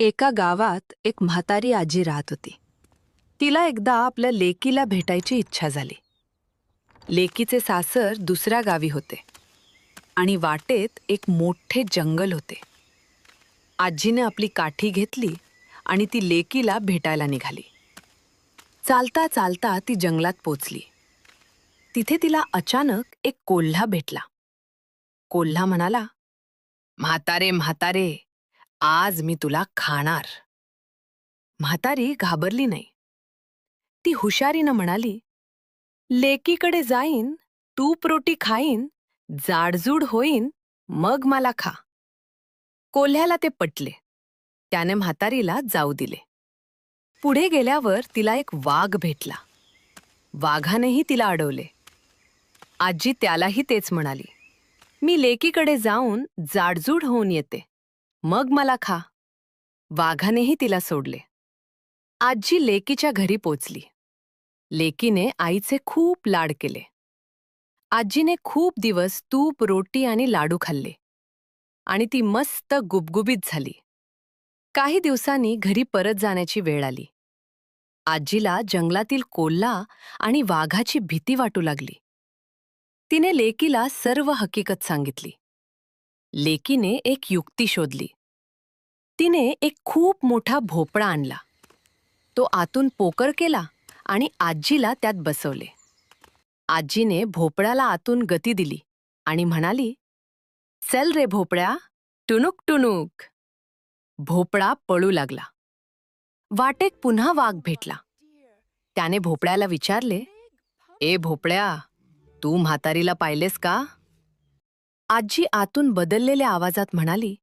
एका गावात एक म्हातारी आजी राहत होती. तिला एकदा आपल्या लेकीला भेटायची इच्छा झाली. लेकीचे सासर दुसऱ्या गावी होते आणि वाटेत एक मोठे जंगल होते. आजीने आपली काठी घेतली आणि ती लेकीला भेटायला निघाली. चालता चालता ती जंगलात पोचली. तिथे तिला अचानक एक कोल्हा भेटला. कोल्हा म्हणाला म्हातारे म्हातारे आज मी तुला खाणार. म्हातारी घाबरली नाही. ती हुशारीनं म्हणाली लेकीकडे जाईन तूप रोटी खाईन जाडजूड होईन मग मला खा. कोल्ह्याला ते पटले. त्याने म्हातारीला जाऊ दिले. पुढे गेल्यावर तिला एक वाघ भेटला. वाघानेही तिला अडवले. आजी त्यालाही तेच म्हणाली मी लेकीकडे जाऊन जाडजूड होऊन येते. मग मला खा. वाघानेही तिला सोडले. आजी लेकीच्या घरी पोचली. लेकीने आईचे खूप लाड केले. आजीने खूप दिवस तूप रोटी आणि लाडू खाल्ले. आणि ती मस्त गुबगुबीत झाली. काही दिवसांनी घरी परत जाण्याची वेळ आली. आजीला जंगलातील कोल्हा आणि वाघाची भीती वाटू लागली. तिने लेकीला सर्व हकीकत सांगितली. लेकीने एक युक्ती शोधली. तिने एक खूप मोठा भोपळा आणला. तो आतून पोकर केला आणि आजीला त्यात बसवले. आजीने भोपळ्याला आतून गती दिली आणि म्हणाली चल रे भोपळ्या टुनुक टुनुक भोपळा पळू लागला. वाटेत पुन्हा वाघ भेटला. त्याने भोपळ्याला विचारले ए भोपळ्या तू म्हातारीला पाहिलेस का? आजी आतून बदललेल्या आवाजात म्हणाली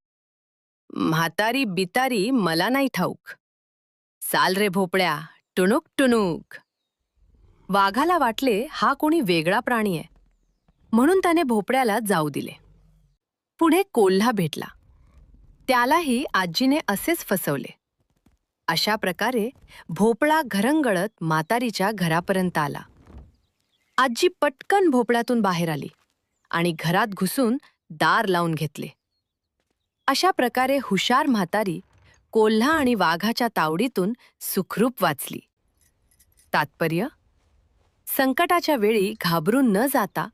म्हातारी बितारी मला नाही ठाऊक. चाल रे भोपळ्या टुणूक टुणूक. वाघाला वाटले हा कोणी वेगळा प्राणी आहे. म्हणून त्याने भोपळ्याला जाऊ दिले. पुढे कोल्हा भेटला. त्यालाही आजीने असेच फसवले. अशा प्रकारे भोपळा घरंगळत म्हातारीच्या घरापर्यंत आला. आजी पटकन भोपळ्यातून बाहेर आली आणि घरात घुसून दार लावून घेतले. अशा प्रकारे हुशार म्हातारी कोल्हा आणि वाघाच्या तावडीतून सुखरूप वाचली. तात्पर्य? संकटाच्या वेळी घाबरून न जाता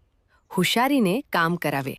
हुशारीने काम करावे.